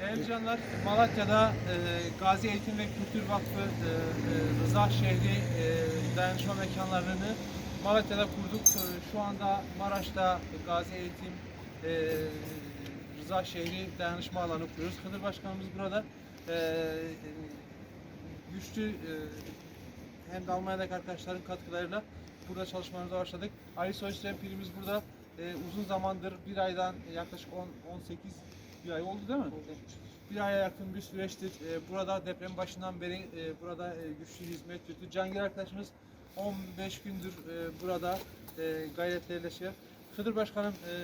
Değerli canlar, Malatya'da e, Gazi Eğitim ve Kültür Vakfı e, e, Rıza Şehri e, dayanışma mekanlarını Malatya'da kurduk. E, şu anda Maraş'ta Gazi Eğitim e, Rıza Şehri dayanışma alanı kuruyoruz. Kıdır Başkanımız burada e, güçlü e, hem de Almanya'daki arkadaşların katkılarıyla burada çalışmalarımıza başladık. Ali Soystrem pirimiz burada e, uzun zamandır bir aydan yaklaşık 10, 18 bir ay oldu değil mi? Bir aya yakın bir süreçtir. e, burada deprem başından beri e, burada e, güçlü hizmet yürüttü. Cangir arkadaşımız 15 gündür e, burada e, gayretleriyle şey. Kıdır Başkanım e,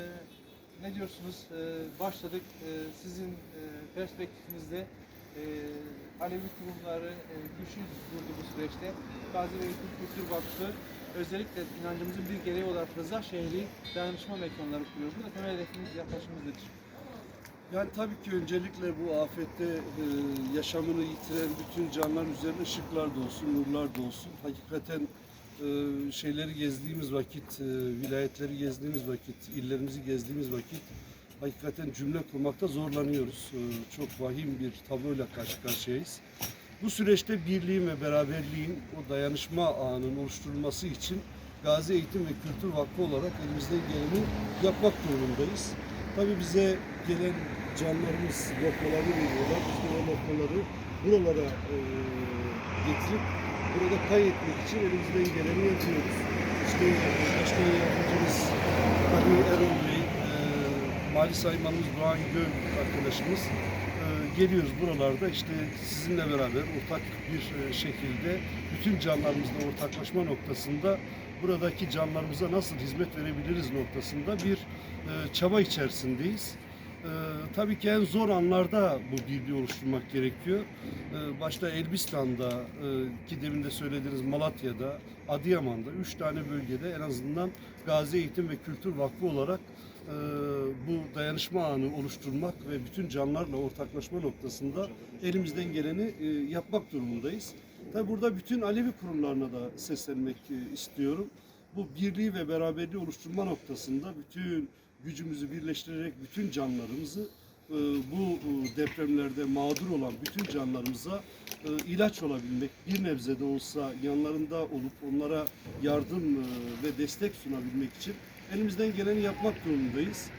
ne diyorsunuz? E, başladık. E, sizin e, perspektifinizde e, Alevi kurumları e, güçlü durdu bu süreçte. Gazi ve Eğitim Kültür Vakfı özellikle inancımızın bir gereği olarak Rıza Şehri dayanışma mekanları kuruyor. Burada temel hedefimiz yaklaşımımız nedir? Yani tabii ki öncelikle bu afette e, yaşamını yitiren bütün canlar üzerine ışıklar da olsun, nurlar da olsun. Hakikaten e, şeyleri gezdiğimiz vakit, e, vilayetleri gezdiğimiz vakit, illerimizi gezdiğimiz vakit hakikaten cümle kurmakta zorlanıyoruz. E, çok vahim bir tabloyla karşı karşıyayız. Bu süreçte birliğin ve beraberliğin, o dayanışma ağının oluşturulması için Gazi Eğitim ve Kültür Vakfı olarak elimizden geleni yapmak durumundayız. Tabii bize gelen canlarımız lokoları veriyorlar. De o lokoları buralara e, getirip burada kaydetmek için elimizden geleni yapıyoruz. İşte e, Başkan Yardımcımız Ali Erol Bey, e, Mali Saymanımız Doğan Göl arkadaşımız e, geliyoruz buralarda işte sizinle beraber ortak bir e, şekilde bütün canlarımızla ortaklaşma noktasında buradaki canlarımıza nasıl hizmet verebiliriz noktasında bir çaba içerisindeyiz. E, tabii ki en zor anlarda bu birliği oluşturmak gerekiyor. E, başta Elbistan'da, e, ki demin de söylediğiniz Malatya'da, Adıyaman'da, üç tane bölgede en azından Gazi Eğitim ve Kültür Vakfı olarak e, bu dayanışma ağını oluşturmak ve bütün canlarla ortaklaşma noktasında elimizden geleni e, yapmak durumundayız. Tabi burada bütün Alevi kurumlarına da seslenmek e, istiyorum. Bu birliği ve beraberliği oluşturma noktasında bütün gücümüzü birleştirerek bütün canlarımızı e, bu e, depremlerde mağdur olan bütün canlarımıza e, ilaç olabilmek, bir nebze de olsa yanlarında olup onlara yardım ve destek sunabilmek için elimizden geleni yapmak durumundayız.